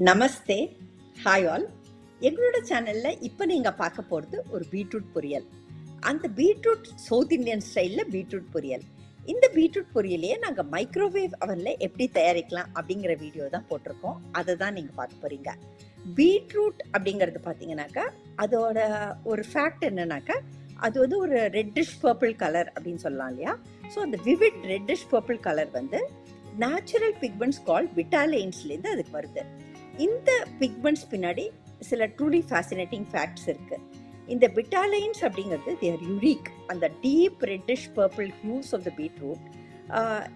நமஸ்தே. Hi all எங்களோட சேனலில் இப்போ நீங்கள் பார்க்க போகிறது ஒரு பீட்ரூட் பொரியல். அந்த பீட்ரூட் சவுத் இந்தியன் ஸ்டைலில் பீட்ரூட் பொரியல். இந்த பீட்ரூட் பொரியலையே நாங்கள் மைக்ரோவேவ் அவனில் எப்படி தயாரிக்கலாம் அப்படிங்கிற வீடியோ தான் போட்டிருக்கோம். அதை தான் நீங்கள் பார்க்க போகிறீங்க பீட்ரூட் அப்படிங்கிறது பார்த்தீங்கன்னாக்கா அதோட ஒரு ஃபேக்ட் என்னன்னாக்கா அது வந்து ஒரு ரெட்டிஷ் பர்பிள் கலர் அப்படின்னு சொல்லலாம் இல்லையா? ஸோ அந்த விவிட் ரெட்டிஷ் பர்பிள் கலர் வந்து நேச்சுரல் பிக்மெண்ட்ஸ் கால் விட்டாலைன்ஸ்லேருந்து அதுக்கு வருது. இந்த பிக்மெண்ட்ஸ் பின்னாடி சில ட்ரூலி ஃபேசினேட்டிங் ஃபேக்ட்ஸ் இருக்குது இந்த பிட்டாலைன்ஸ் அப்படிங்கிறது தேர் யுனிக் அந்த deep reddish purple hues of the beetroot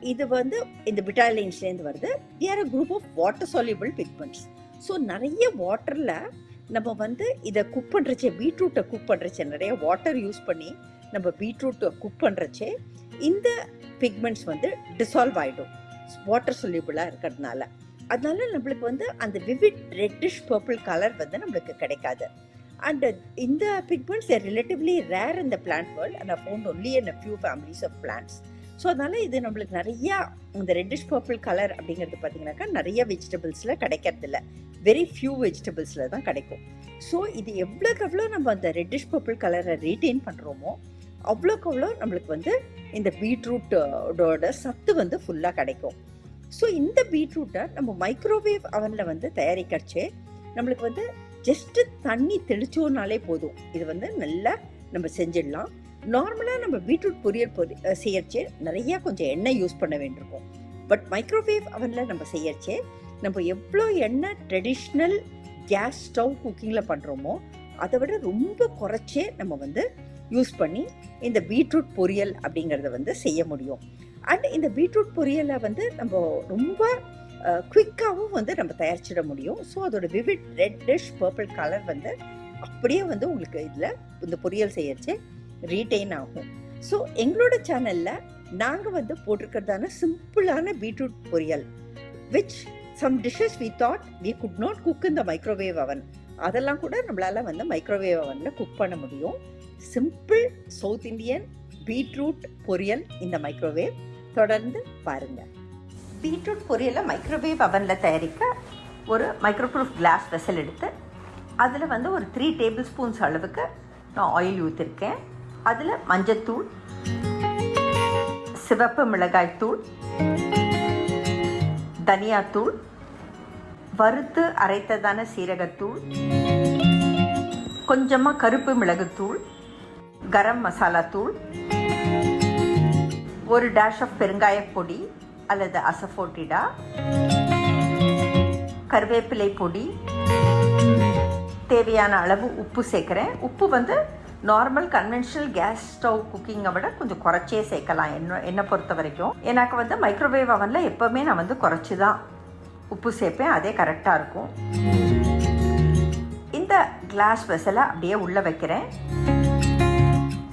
இது வந்து இந்த பிட்டாலைன்ஸ்லேருந்து வருது. They're a group of water soluble pigments so நிறைய வாட்டரில் நம்ம வந்து இதை குக் பண்ணுறச்சே பீட்ரூட்டை குக் பண்ணுறச்சே நிறைய வாட்டர் யூஸ் பண்ணி நம்ம பீட்ரூட்டை குக் பண்ணுறச்சே இந்த பிக்மெண்ட்ஸ் வந்து டிசால்வ் ஆகிடும் வாட்டர் சொல்யூபிளாக இருக்கிறதுனால. அதனால நம்மளுக்கு வந்து அந்த விவிட் ரெட்டிஷ் பர்பிள் கலர் வந்து நம்மளுக்கு கிடைக்காது. அண்ட் இந்த பிக்மெண்ட்ஸ் ஆர் ரிலேட்டிவ்லி ரேர் இந்த plant world and found only and few families of plants so அதனால இது நம்மளுக்கு நிறையா இந்த ரெட்டிஷ் பர்பிள் கலர் அப்படிங்கிறது பார்த்தீங்கன்னாக்கா நிறைய வெஜிடபிள்ஸில் கிடைக்கிறதில்ல. வெரி ஃபியூ வெஜிடபிள்ஸில் தான் கிடைக்கும். ஸோ இது எவ்வளோக்கு எவ்வளோ நம்ம அந்த ரெட்டிஷ் பர்பிள் கலரை ரீட்டைன் பண்ணுறோமோ அவ்வளோக்கு அவ்வளோ நம்மளுக்கு வந்து இந்த பீட்ரூட்டோட uh, சத்து வந்து ஃபுல்லாக கிடைக்கும். ஸோ இந்த பீட்ரூட்டை நம்ம மைக்ரோவேவ் அவனில் வந்து தயாரிக்கிறச்சே நம்மளுக்கு வந்து ஜஸ்ட்டு தண்ணி தெளிச்சோனாலே போதும். இது வந்து நல்லா நம்ம செஞ்சிடலாம். நார்மலாக நம்ம பீட்ரூட் பொரியல் பொரி அஹ் செய்யறச்சே நிறையா கொஞ்சம் எண்ணெய் யூஸ் பண்ண வேண்டியிருக்கும். பட் மைக்ரோவேவ் அவனில் நம்ம செய்யறச்சே நம்ம எவ்வளோ எண்ணெய் ட்ரெடிஷ்னல் கேஸ் ஸ்டவ் குக்கிங்கில் பண்ணுறோமோ அதை விட ரொம்ப குறைச்சே நம்ம வந்து யூஸ் பண்ணி இந்த பீட்ரூட் பொரியல் அப்படிங்கிறத வந்து செய்ய முடியும். அண்ட் இந்த பீட்ரூட் பொரியலை வந்து நம்ம ரொம்ப குவிக்காகவும் வந்து நம்ம தயாரிச்சிட முடியும். ஸோ அதோட விவிட் ரெட்டிஷ் பர்பிள் கலர் வந்து அப்படியே வந்து உங்களுக்கு இதில் இந்த பொரியல் செய்யறச்சு ரீட்டைன் ஆகும். ஸோ எங்களோட சேனலில் நாங்கள் வந்து போட்டிருக்கிறதான சிம்பிளான பீட்ரூட் பொரியல் which some dishes we thought we could not cook இந்த மைக்ரோவேவ் அவன் அதெல்லாம் கூட நம்மளால் வந்து மைக்ரோவேவ் அவனில் குக் பண்ண முடியும். சிம்பிள் சவுத் இந்தியன் பீட்ரூட் பொரியல் இந்த மைக்ரோவேவ் தொடர்ந்து பாருங்க. பீட்ரூட் பொரியலை மைக்ரோவேவ் அவனில் தயாரிக்க ஒரு மைக்ரோப்ரூஃப் கிளாஸ் வெசல் எடுத்து அதில் வந்து ஒரு த்ரீ டேபிள் ஸ்பூன்ஸ் அளவுக்கு நான் ஆயில் ஊற்றிருக்கேன் அதில் மஞ்சத்தூள் சிவப்பு மிளகாய் தூள் தனியாத்தூள் வறுத்து அரைத்ததான சீரகத்தூள் கொஞ்சமாக கருப்பு மிளகுத்தூள் கரம் மசாலா தூள் ஒரு டேஷ் ஆஃப் பெருங்காயப்பொடி அல்லது அசஃபோட்டிடா கருவேப்பிலை பொடி தேவையான அளவு உப்பு சேர்க்குறேன். உப்பு வந்து நார்மல் கன்வென்ஷனல் கேஸ் ஸ்டவ் குக்கிங்கை விட கொஞ்சம் குறைச்சே சேர்க்கலாம். என்ன என்னை பொறுத்த வரைக்கும். எனக்கு வந்து மைக்ரோவேவ் அவனில் எப்போவுமே நான் வந்து குறைச்சி தான் உப்பு சேர்ப்பேன். அதே கரெக்டாக இருக்கும். இந்த கிளாஸ் வெசலை அப்படியே உள்ளே வைக்கிறேன்.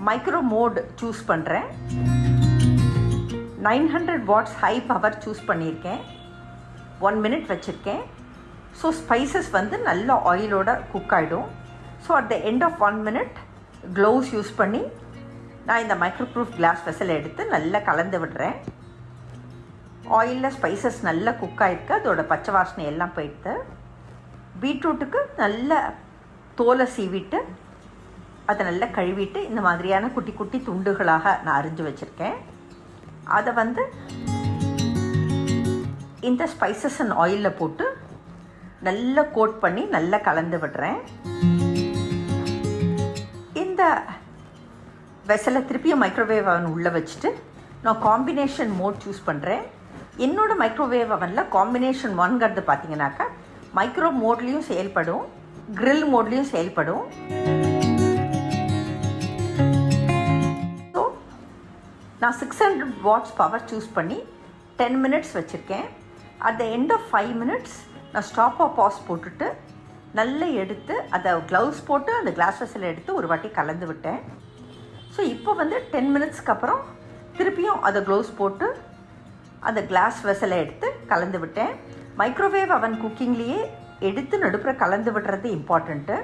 மைக்ரோ மோட் சூஸ் பண்ணுறேன் nine hundred watts high power choose பண்ணியிருக்கேன். ஒன் மினிட் வச்சுருக்கேன். ஸோ ஸ்பைசஸ் வந்து நல்ல ஆயிலோட குக் ஆகிடும் so at the end of one minute gloves use பண்ணி நான் இந்த மைக்ரோப்ரூஃப் கிளாஸ் வெசல் எடுத்து நல்லா கலந்து விடுறேன். ஆயிலில் ஸ்பைசஸ் நல்லா குக் ஆகிருக்கு அதோட பச்சை வாசனை எல்லாம் போயிடுது. பீட்ரூட்டுக்கு நல்ல தோலை சீவிட்டு அதை நல்லா கழுவிட்டு இந்த மாதிரியான குட்டி குட்டி துண்டுகளாக நான் அரிஞ்சு வச்சுருக்கேன். அதை வந்து இந்த ஸ்பைசஸ் அண்ட் ஆயிலில் போட்டு நல்லா கோட் பண்ணி நல்லா கலந்து விடுறேன். இந்த வெசலை திருப்பியும் மைக்ரோவேவ் அவன் உள்ளே வச்சுட்டு நான் காம்பினேஷன் மோட் சூஸ் பண்ணுறேன் என்னோடய மைக்ரோவேவ் அவனில் காம்பினேஷன் ஒன்கிறது பார்த்தீங்கன்னாக்கா மைக்ரோ மோட்லேயும் செயல்படும் க்ரில் மோட்லேயும் செயல்படும். நான் six hundred watts power choose பண்ணி டென் மினிட்ஸ் வச்சுருக்கேன். At the end of five minutes நான் ஸ்டாப்பாக பாஸ் போட்டுட்டு நல்லா எடுத்து அதை க்ளவுஸ் போட்டு அந்த கிளாஸ் வெசல் எடுத்து ஒரு வாட்டி கலந்து விட்டேன். ஸோ இப்போ வந்து டென் மினிட்ஸ்க்கு அப்புறம் திருப்பியும் அதை க்ளவுஸ் போட்டு அந்த கிளாஸ் வெசலை எடுத்து கலந்து விட்டேன். மைக்ரோவேவ் அவன் குக்கிங்லேயே எடுத்து நடுப்புற கலந்து விடுறது இம்பார்ட்டண்ட்டு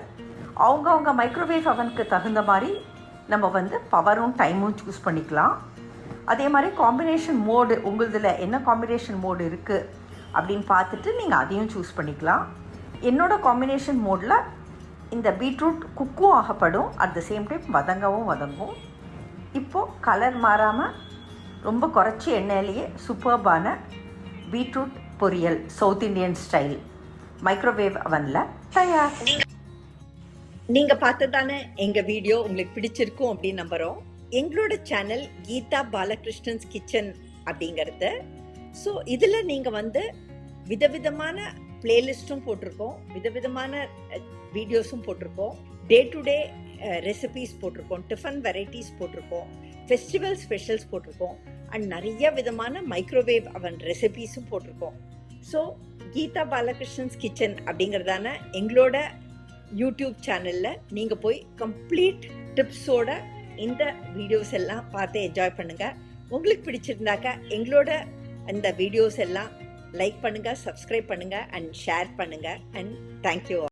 அவங்கவுங்க மைக்ரோவேவ் அவனுக்கு தகுந்த மாதிரி நம்ம வந்து பவரும் டைமும் சூஸ் பண்ணிக்கலாம். அதே மாதிரி காம்பினேஷன் மோடு உங்களுதில் என்ன காம்பினேஷன் மோடு இருக்குது அப்படின்னு பார்த்துட்டு நீங்கள் அதையும் சூஸ் பண்ணிக்கலாம். என்னோட காம்பினேஷன் மோடில் இந்த பீட்ரூட் குக்கும் ஆகப்படும். அட் த சேம் டைம் வதங்கவும் வதங்கும். இப்போது கலர் மாறாமல் ரொம்ப குறைச்சி எண்ணெயிலேயே சூப்பர்பான பீட்ரூட் பொரியல் சவுத் இந்தியன் ஸ்டைல் மைக்ரோவேவ் அவனில் தயார் நீங்கள் பார்த்ததானே எங்கள் வீடியோ உங்களுக்கு பிடிச்சிருக்கும் அப்படின்னு நம்புகிறோம் எங்களோட சேனல் கீதா பாலகிருஷ்ணன்ஸ் கிச்சன் அப்படிங்கிறது. ஸோ இதில் நீங்கள் வந்து விதவிதமான பிளேலிஸ்ட்டும் போட்டிருக்கோம். விதவிதமான வீடியோஸும் போட்டிருக்கோம். டே டு டே ரெசிபீஸ் போட்டிருக்கோம். டிஃபன் வெரைட்டிஸ் போட்டிருக்கோம். ஃபெஸ்டிவல் ஸ்பெஷல்ஸ் போட்டிருக்கோம். அண்ட் நிறைய விதமான மைக்ரோவேவ் அவன் ரெசிபீஸும் போட்டிருக்கோம். ஸோ கீதா பாலகிருஷ்ணன்ஸ் கிச்சன் அப்படிங்கிறதான எங்களோட யூடியூப் சேனலில் நீங்கள் போய் கம்ப்ளீட் டிப்ஸோட இந்த வீடியோஸ் எல்லாம் பார்த்து என்ஜாய் பண்ணுங்கள் உங்களுக்கு பிடிச்சிருந்தாக்கா எங்களோட அந்த வீடியோஸ் எல்லாம் லைக் பண்ணுங்கள் சப்ஸ்கிரைப் பண்ணுங்கள் அண்ட் ஷேர் பண்ணுங்கள் அண்ட் தேங்க்யூ